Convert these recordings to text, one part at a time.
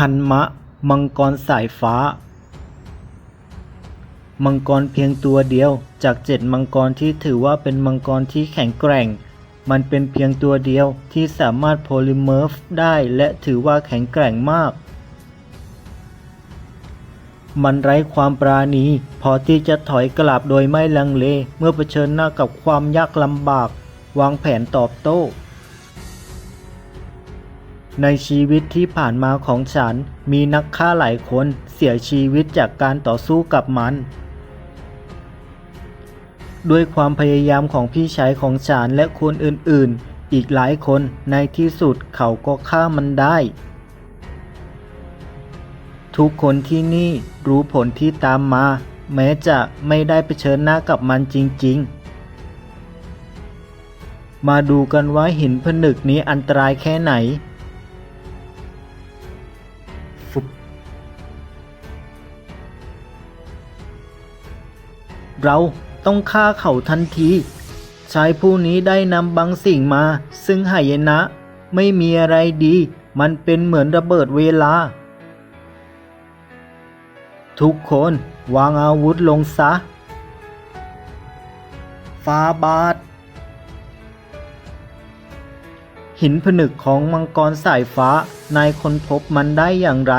หันมะ มังกรสายฟ้า มังกรเพียงตัวเดียว จากเจ็ดมังกรที่ถือว่าเป็นมังกรที่แข็งแกร่ง มันเป็นเพียงตัวเดียวที่สามารถโพลิเมอร์ฟได้และถือว่าแข็งแกร่งมาก มันไร้ความปราณี พอที่จะถอยกลับโดยไม่ลังเล เมื่อเผชิญหน้ากับความยากลำบาก วางแผนตอบโต้ ในชีวิตที่ผ่านมาของฉัน มีนักฆ่าหลายคนเสียชีวิตจากการต่อสู้กับมัน ด้วยความพยายามของพี่ชายของฉันและคนอื่นๆ อีกหลายคนในที่สุดเขาก็ฆ่ามันได้ ทุกคนที่นี่รู้ผลที่ตามมา แม้จะไม่ได้ไปเชิญหน้ากับมันจริง ๆมาดูกันว่าหินผนึกนี้อันตรายแค่ไหน เราต้องฆ่าเขาทันที ชายผู้นี้ได้นำบางสิ่งมา ซึ่งหายนะ ไม่มีอะไรดี มันเป็นเหมือนระเบิดเวลา ทุกคนวางอาวุธลงซะฟาบาท หินผนึกของมังกรสายฟ้า นายค้นพบมันได้อย่างไร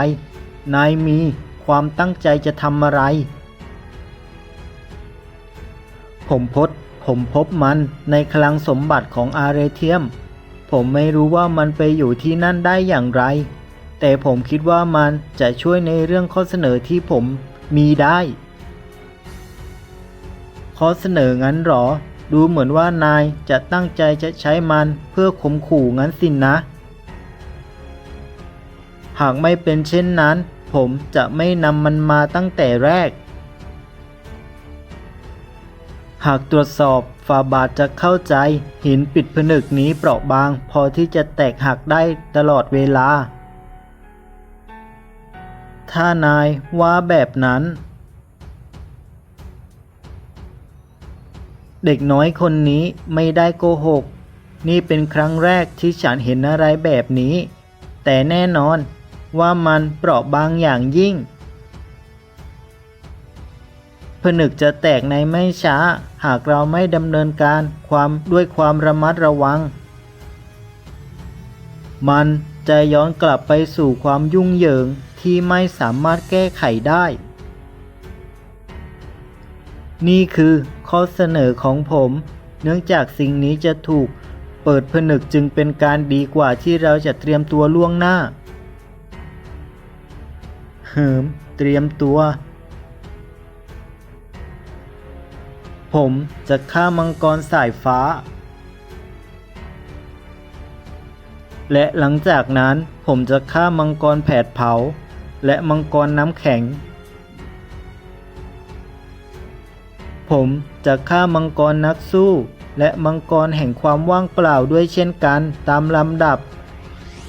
นายมีความตั้งใจจะทำอะไร ผมพบผมพบมันในคลังสมบัติของอาเรเทียม ผมไม่รู้ว่ามันไปอยู่ที่นั่นได้อย่างไร แต่ผมคิดว่ามันจะช่วยในเรื่องข้อเสนอที่ผมมีได้ ข้อเสนองั้นหรอ ดูเหมือนว่านายจะตั้งใจจะใช้มันเพื่อข่มขู่งั้นสินนะ หากไม่เป็นเช่นนั้น ผมจะไม่นำมันมาตั้งแต่แรก หากตรวจสอบฝาบาทจะเข้าใจ หินปิดผนึกนี้เปราะบาง พอที่จะแตกหักได้ตลอดเวลา ถ้านายว่าแบบนั้น เด็กน้อยคนนี้ไม่ได้โกหก นี่เป็นครั้งแรกที่ฉันเห็นอะไรแบบนี้ แต่แน่นอนว่ามันเปราะบางอย่างยิ่ง ผนึกจะแตกในไม่ช้า หากเราไม่ดำเนินการความด้วยความระมัดระวัง มันจะย้อนกลับไปสู่ความยุ่งเหยิงที่ไม่สามารถแก้ไขได้ นี่คือข้อเสนอของผม เนื่องจากสิ่งนี้จะถูกเปิดผนึกจึงเป็นการดีกว่าที่เราจะเตรียมตัวล่วงหน้า เหิม เตรียมตัว ผมจะฆ่ามังกรสายฟ้า และหลังจากนั้นผมจะฆ่ามังกรแผดเผา และมังกรน้ำแข็ง ผมจะฆ่ามังกรนักสู้ และมังกรแห่งความว่างเปล่าด้วยเช่นกันตามลำดับ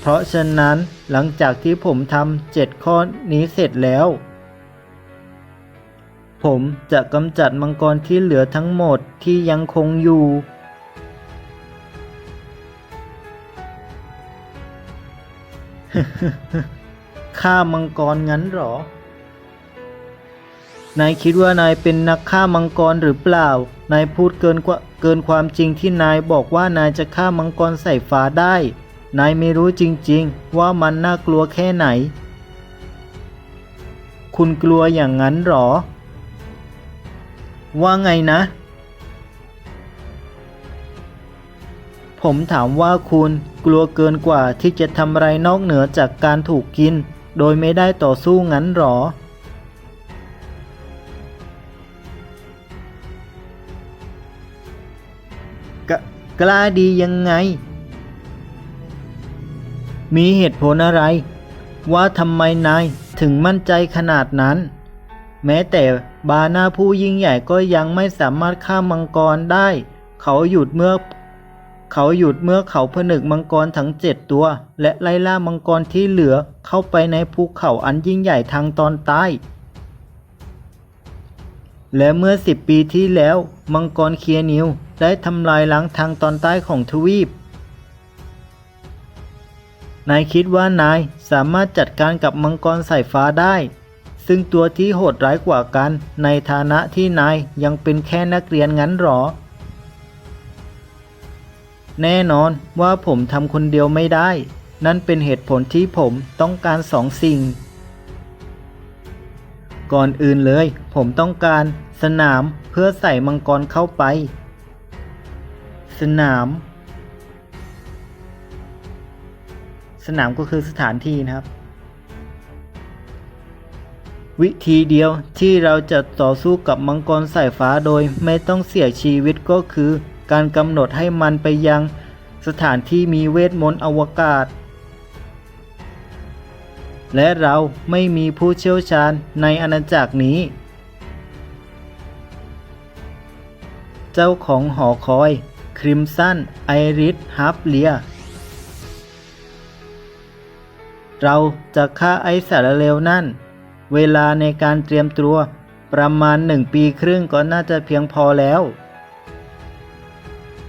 เพราะฉะนั้นหลังจากที่ผมทำเจ็ดข้อนี้เสร็จแล้ว ผมจะกำจัดมังกรที่เหลือทั้งหมดที่ยังคงอยู่ ฆ่ามังกรงั้นหรอ นายคิดว่านายเป็นนักฆ่ามังกรหรือเปล่า นายพูดเกินกว่าเกินความจริงที่นายบอกว่านายจะฆ่ามังกรใส่ฟ้าได้ นายไม่รู้จริงๆ ว่ามันน่ากลัวแค่ไหน คุณกลัวอย่างนั้นหรอ ว่าไงนะ ผมถามว่าคุณกลัวเกินกว่าที่จะทำอะไรนอกเหนือจากการถูกกิน โดยไม่ได้ต่อสู้งั้นหรอกกล้าดียังไง มีเหตุผลอะไร ว่าทำไมนายถึงมั่นใจขนาดนั้น แม้แต่บาหน้าผู้ยิ่งใหญ่ก็ยังไม่สามารถฆ่ามังกรได้ เขาหยุดเมื่อ เขาหยุดเมื่อเขาผนึกมังกรทั้งเจ็ดตัว และไล่ล่ามังกรที่เหลือเข้าไปในภูเขาอันยิ่งใหญ่ทางตอนใต้ และเมื่อสิบปีที่แล้ว มังกรเคียนิวได้ทำลายล้างทางตอนใต้ของทวีปนายคิดว่านายสามารถจัดการกับมังกรสายฟ้าได้ ซึ่งตัวที่โหดร้ายกว่ากัน ในฐานะที่นายยังเป็นแค่นักเรียนงั้นหรอ แน่นอนว่าผมทำคนเดียวไม่ได้ นั่นเป็นเหตุผลที่ผมต้องการสองสิ่ง ก่อนอื่นเลย ผมต้องการสนามเพื่อใส่มังกรเข้าไป สนาม สนามก็คือสถานที่นะครับ วิธีเดียวที่เราจะต่อสู้กับมังกรสายฟ้าโดยไม่ต้องเสียชีวิตก็คือ การกำหนดให้มันไปยัง สถานที่มีเวทมนต์อวกาศ และเราไม่มีผู้เชี่ยวชาญในอาณาจักรนี้ เจ้าของหอคอย คริมสันไอริสฮับเลียเราจะฆ่าไอสารเลวนั่น เวลาในการเตรียมตัว ประมาณหนึ่งปีครึ่งก็น่าจะเพียงพอแล้ว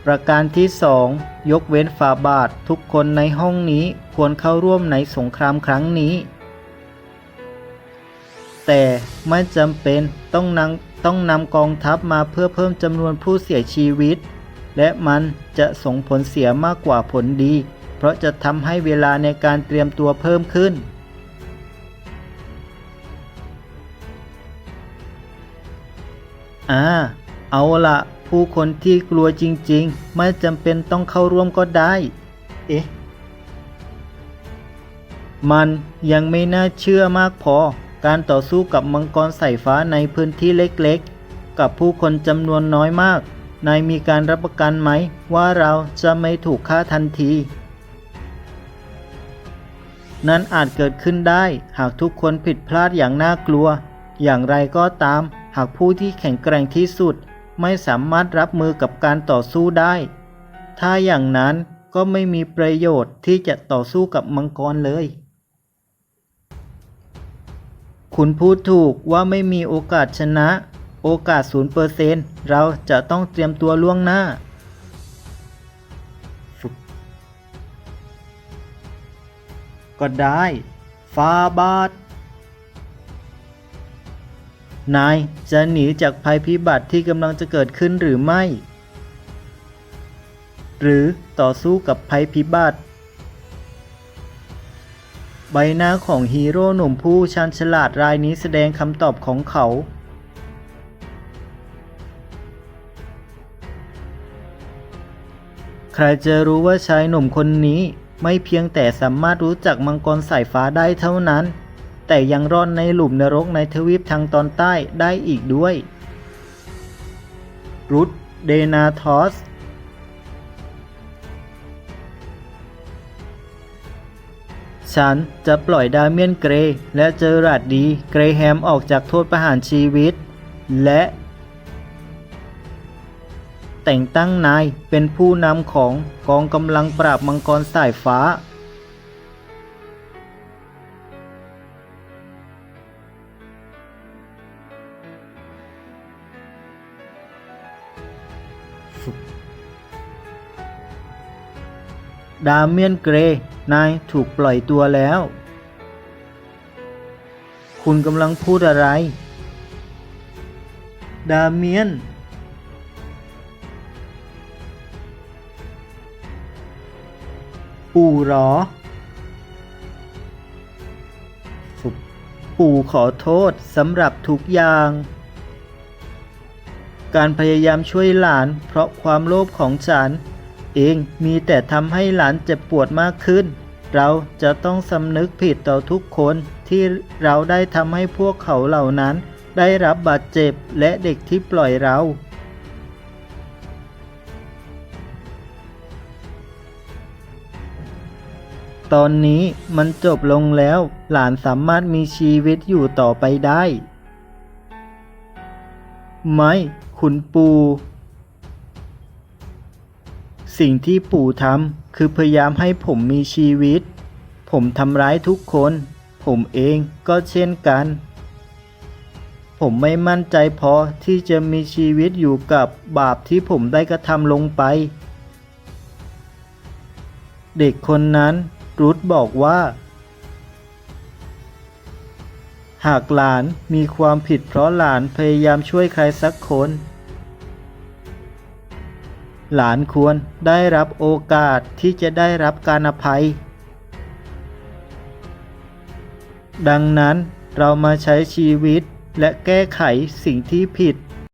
ประการที่สองยกเว้นฝาบาททุกคนในห้องนี้ควรเข้าร่วมในสงครามครั้งนี้ แต่ไม่จำเป็นต้องนำต้องนำกองทัพมาเพื่อเพิ่มจำนวนผู้เสียชีวิต และมันจะส่งผลเสียมากกว่าผลดี เพราะจะทำให้เวลาในการเตรียมตัวเพิ่มขึ้น อ่า เอาละผู้คนที่กลัวจริงๆ ไม่จำเป็นต้องเข้าร่วมก็ได้ เอ๊ะ มันยังไม่น่าเชื่อมากพอ การต่อสู้กับมังกรสายฟ้าในพื้นที่เล็กๆ กับผู้คนจำนวนน้อยมาก นายมีการรับประกันไหม ว่าเราจะไม่ถูกฆ่าทันทีนั้นอาจเกิดขึ้นได้หากทุกคนผิดพลาดอย่างน่ากลัว อย่างไรก็ตาม หากผู้ที่แข็งแกร่งที่สุดไม่สามารถรับมือกับการต่อสู้ได้ ถ้าอย่างนั้นก็ไม่มีประโยชน์ที่จะต่อสู้กับมังกรเลย คุณพูดถูกว่าไม่มีโอกาสชนะ โอกาส0%เราจะต้องเตรียมตัวล่วงหน้า ก็ได้ฟาบาท นายจะหนีจากภัยพิบัติที่กำลังจะเกิดขึ้นหรือไม่ หรือต่อสู้กับภัยพิบัติ ใบหน้าของฮีโร่หนุ่มผู้ชันฉลาดรายนี้แสดงคำตอบของเขา ใครจะรู้ว่าชายหนุ่มคนนี้ไม่เพียงแต่สามารถรู้จักมังกรสายฟ้าได้เท่านั้น แต่ยังรอดในหลุมนรกในทวีปทางตอนใต้ได้อีกด้วยรุดเดนาทอสฉันจะปล่อยดาเมียนเกรย์และเจอราดดีเกรแฮมออกจากโทษประหารชีวิต และ แต่งตั้งนายเป็นผู้นำของกองกำลังปราบมังกรสายฟ้า ดาเมียนเกรย์นายถูกปล่อยตัวแล้ว คุณกำลังพูดอะไร ดาเมียน ปู่หรอ ปู่ขอโทษสำหรับทุกอย่าง การพยายามช่วยหลานเพราะความโลภของฉัน เองมีแต่ทำให้หลานเจ็บปวดมากขึ้น เราจะต้องสำนึกผิดต่อทุกคนที่เราได้ทำให้พวกเขาเหล่านั้น ได้รับบาดเจ็บและเด็กที่ปล่อยเรา ตอนนี้มันจบลงแล้วหลานสามารถมีชีวิตอยู่ต่อไปได้ ไม่ คุณปู สิ่งที่ปู่ทำคือพยายามให้ผมมีชีวิต ผมทำร้ายทุกคน ผมเองก็เช่นกัน ผมไม่มั่นใจพอที่จะมีชีวิตอยู่กับบาปที่ผมได้กระทำลงไป เด็กคนนั้นรุธบอกว่า หากหลานมีความผิดเพราะหลานพยายามช่วยใครสักคน หลานควรได้รับโอกาสที่จะได้รับการอภัย ดังนั้นเรามาใช้ชีวิตและแก้ไขสิ่งที่ผิด